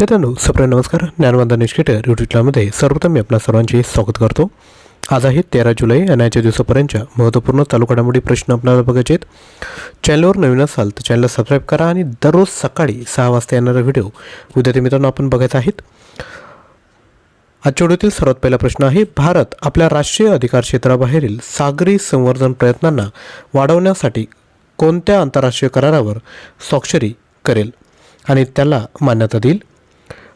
विद्यार्थ्यांनो सप्रे नमस्कार. ज्ञानवंत निष्केटर यूट्यूबमध्ये सर्वप्रथम मी आपल्या सर्वांचे स्वागत करतो. आज आहे तेरा जुलै आणि आजच्या दिवसापर्यंतच्या महत्त्वपूर्ण चालू घडामोडी प्रश्न आपल्याला बघायचे आहेत. चॅनलवर नवीन असाल तर चॅनलला सबस्क्राईब करा आणि दररोज सकाळी सहा वाजता येणारा व्हिडिओ विद्यार्थी मित्रांनो आपण बघायचा आहेत. आजच्या व्हिडिओतील सर्वात पहिला प्रश्न आहे भारत आपल्या राष्ट्रीय अधिकार क्षेत्राबाहेरील सागरी संवर्धन प्रयत्नांना वाढवण्यासाठी कोणत्या आंतरराष्ट्रीय करारावर स्वाक्षरी करेल? आणि त्याला मान्यता देईल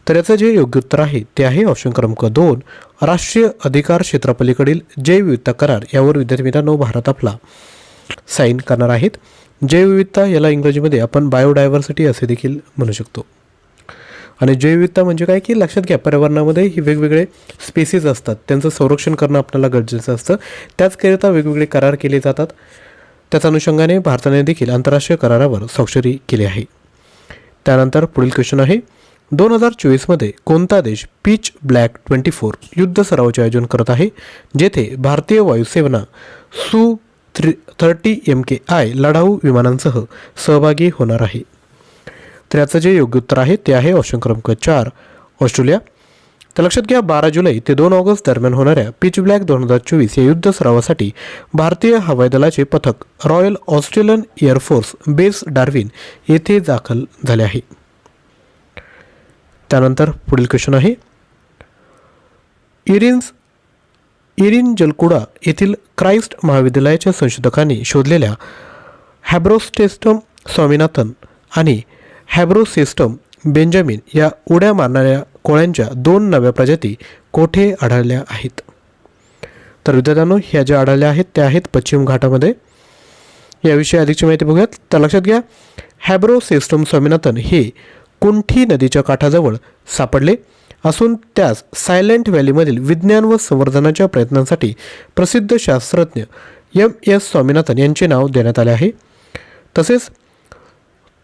तर याचं जे योग्य उत्तर आहे ते आहे ऑप्शन क्रमांक दोन राष्ट्रीय अधिकार क्षेत्रापलीकडील जैवविविधता करार यावर विद्यार्थी मित्रांनो भारत आपला साईन करणार आहेत. जैवविविधता याला इंग्रजीमध्ये आपण बायोडायव्हर्सिटी असे देखील म्हणू शकतो. आणि जैवविविधता म्हणजे काय की लक्षात घ्या पर्यावरणामध्ये ही वेगवेगळे स्पेसीज असतात. त्यांचं संरक्षण करणं आपल्याला गरजेचं असतं. त्याचकरिता वेगवेगळे करार केले जातात. त्याच अनुषंगाने भारताने देखील आंतरराष्ट्रीय करारावर स्वाक्षरी केली आहे. त्यानंतर पुढील क्वेश्चन आहे. दोन हजार चोवीसमध्ये कोणता देश पीच ब्लॅक ट्वेंटी फोर युद्ध सरावाचे आयोजन करत आहे जेथे भारतीय वायुसेना Su three thirty M K I लढाऊ विमानांसह सहभागी होणार आहे. तर याचं जे योग्य उत्तर आहे ते आहे ऑप्शन क्रमांक चार ऑस्ट्रेलिया. तर लक्षात घ्या बारा जुलै ते दोन ऑगस्ट दरम्यान होणाऱ्या पिच ब्लॅक दोन हजार चोवीस या युद्ध सरावासाठी भारतीय हवाई दलाचे पथक Royal Australian air force base Darwin येथे दाखल झाले आहे. त्यानंतर पुढील क्वेश्चन आहे. इरिन्स इरिन जलकुडा येथील क्राइस्ट महाविद्यालयाच्या संशोधकांनी शोधलेल्या हॅब्रोस्टेस्टम स्वामीनाथन आणि हॅब्रोसिस्टम बेंजामिन या उड्या मारणाऱ्या कोळ्यांच्या दोन नव्या प्रजाती कोठे आढळल्या आहेत? तर विद्यार्थ्यांनो ह्या ज्या आढळल्या आहेत त्या आहेत पश्चिम घाटामध्ये. याविषयी अधिकची माहिती बघूयात. तर लक्षात घ्या हॅब्रोसेस्टम स्वामीनाथन हे कुंठी नदीच्या काठाजवळ सापडले असून त्यास सायलेंट व्हॅलीमधील विज्ञान व संवर्धनाच्या प्रयत्नांसाठी प्रसिद्ध शास्त्रज्ञ एम एस स्वामीनाथन यांचे नाव देण्यात आले आहे. तसेच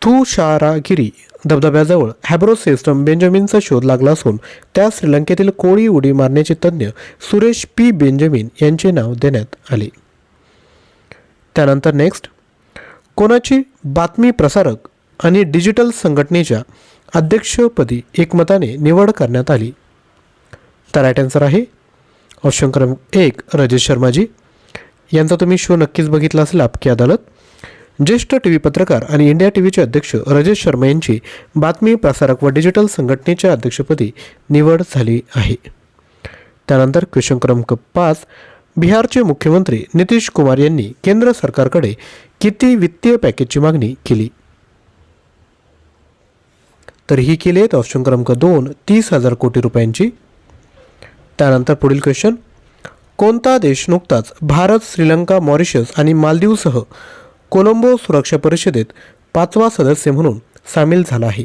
थुशारागिरी धबधब्याजवळ हॅब्रो सिस्टम बेंजामिनचा शोध लागला असून त्या श्रीलंकेतील कोळी उडी मारण्याचे तज्ज्ञ सुरेश पी बेंजामिन यांचे नाव देण्यात आले. त्यानंतर नेक्स्ट कोणाची बातमी प्रसारक आणि डिजिटल संघटनेच्या अध्यक्षपदी एकमताने निवड करण्यात आली. तर राईट आन्सर आहे ऑप्शन क्रमांक एक राजेश शर्माजी. यांचा तुम्ही शो नक्कीच बघितला असेल आपकी अदालत. ज्येष्ठ टी व्ही पत्रकार आणि इंडिया टी व्हीचे अध्यक्ष राजेश शर्मा यांची बातमी प्रसारक व डिजिटल संघटनेच्या अध्यक्षपदी निवड झाली आहे. त्यानंतर क्वेश्चन क्रमांक पाच बिहारचे मुख्यमंत्री नितीश कुमार यांनी केंद्र सरकारकडे किती वित्तीय पॅकेजची मागणी केली? तर ही केली आहेत. ऑप्शन क्रमांक दोन तीस हजार कोटी रुपयांची. त्यानंतर पुढील क्वेश्चन कोणता देश नुकताच भारत श्रीलंका मॉरिशस आणि मालदीवसह कोलंबो सुरक्षा परिषदेत पाचवा सदस्य म्हणून सामील झाला आहे?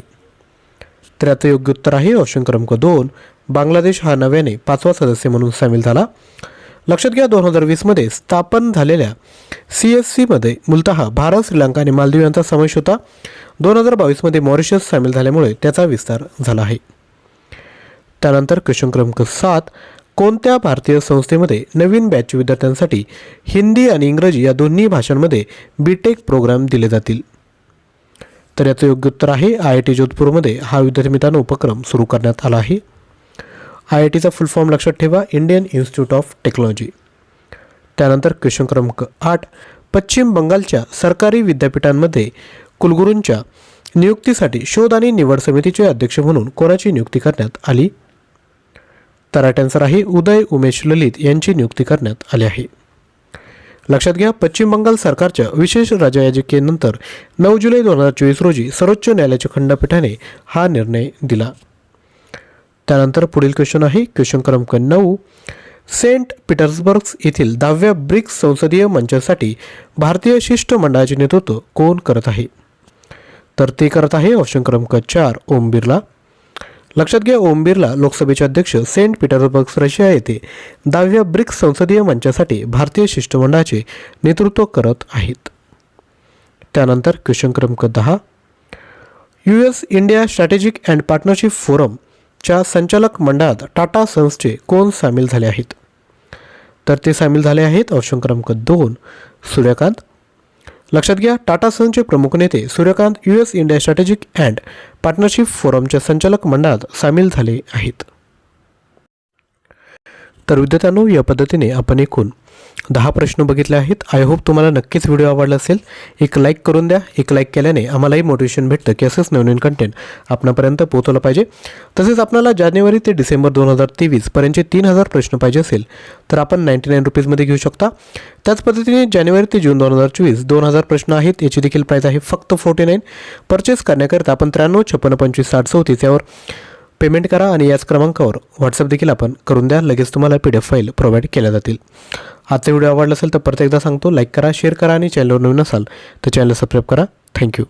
तर याचं योग्य उत्तर आहे ऑप्शन क्रमांक दोन बांगलादेश हा नव्याने पाचवा सदस्य म्हणून सामील झाला. लक्षात घ्या दोन हजार वीसमध्ये स्थापन झालेल्या सी एस सीमध्ये मूलतः भारत श्रीलंका आणि मालदीव यांचा समावेश होता. दोन हजार बावीसमध्ये मॉरिशस सामील झाल्यामुळे त्याचा विस्तार झाला आहे. त्यानंतर क्वेश्चन क्रमांक सात कोणत्या भारतीय संस्थेमध्ये नवीन बॅच विद्यार्थ्यांसाठी हिंदी आणि इंग्रजी या दोन्ही भाषांमध्ये बी टेक प्रोग्राम दिले जातील? तर याचं योग्य उत्तर आहे आय आय टी जोधपूरमध्ये हा विद्यार्थी मित्रांनो उपक्रम सुरू करण्यात आला आहे. आय आय टीचा फुल फॉर्म लक्षात ठेवा. इंडियन इन्स्टिट्यूट ऑफ टेक्नॉलॉजी त्यानंतर क्वेश्चन क्रमांक आठ. पश्चिम बंगालच्या सरकारी विद्यापीठांमध्ये कुलगुरूंच्या नियुक्तीसाठी शोध आणि निवड समितीचे अध्यक्ष म्हणून कोणाची नियुक्ती करण्यात आली? तर राईट आन्सर आहे उदय उमेश ललित यांची नियुक्ती करण्यात आली आहे. लक्षात घ्या पश्चिम बंगाल सरकारच्या विशेष राजयाजिकेनंतर नऊ जुलै दोन हजार चोवीस रोजी सर्वोच्च न्यायालयाच्या खंडपीठाने हा निर्णय दिला. त्यानंतर पुढील क्वेश्चन आहे. क्वेश्चन क्रमांक नऊ. सेंट पीटर्सबर्ग येथील दहाव्या ब्रिक्स संसदीय मंचासाठी भारतीय शिष्टमंडळाचे नेतृत्व कोण करत आहे? तर ते करत आहे ऑप्शन क्रमांक चार ओम बिर्ला. लक्षात घ्या ओम बिर्ला लोकसभेचे अध्यक्ष सेंट पीटर्सबर्ग रशिया येथे दहाव्या ब्रिक्स संसदीय मंचासाठी भारतीय शिष्टमंडळाचे नेतृत्व करत आहेत. त्यानंतर क्वेश्चन क्रमांक दहा. U S India Strategic and Partnership Forum च्या संचालक मंडळात टाटा सन्सचे कोण सामील झाले आहेत? तर ते सामील झाले आहेत ऑप्शन क्रमांक दोन सूर्यकांत. लक्षात घ्या टाटा सन्सचे प्रमुख नेते Suryakant U S India Strategic and Partnership फोरमच्या संचालक मंडळात सामील झाले आहेत. तर विद्यार्थ्यांनो या पद्धतीने आपण एकूण दहा प्रश्न बघितले आहेत. आय होप तुम्हाला नक्कीच व्हिडिओ आवडला असेल. एक लाईक करून द्या. एक लाईक केल्याने आम्हालाही मोटिवेशन भेटतं की असंच नवीन कंटेंट आपणापर्यंत पोहोचवलं पाहिजे. तसेच आपल्याला जानेवारी ते डिसेंबर दोन हजार तेवीसपर्यंतचे तीन हजार प्रश्न पाहिजे असेल तर आपण नाईंटी नाईन रुपीजमध्ये घेऊ शकता. त्याच पद्धतीने जानेवारी ते जून दोन हजार चोवीस दोन हजार प्रश्न आहेत. याची देखील प्राईस आहे फक्त फोर्टी नाईन परचेस करण्याकरिता आपण त्र्याण्णव छप्पन्न पंचवीस साठ चौतीस यावर पेमेंट करा आणि याच क्रमांकावर व्हॉट्सअप देखील आपण करून द्या. लगेच तुम्हाला P D F file provide केल्या जातील. आजचा व्हिडिओ आवडला असेल तर परत एकदा सांगतो लाईक करा शेअर करा आणि चॅनलवर नवीन असाल तर चॅनल सबस्क्राईब करा. थँक्यू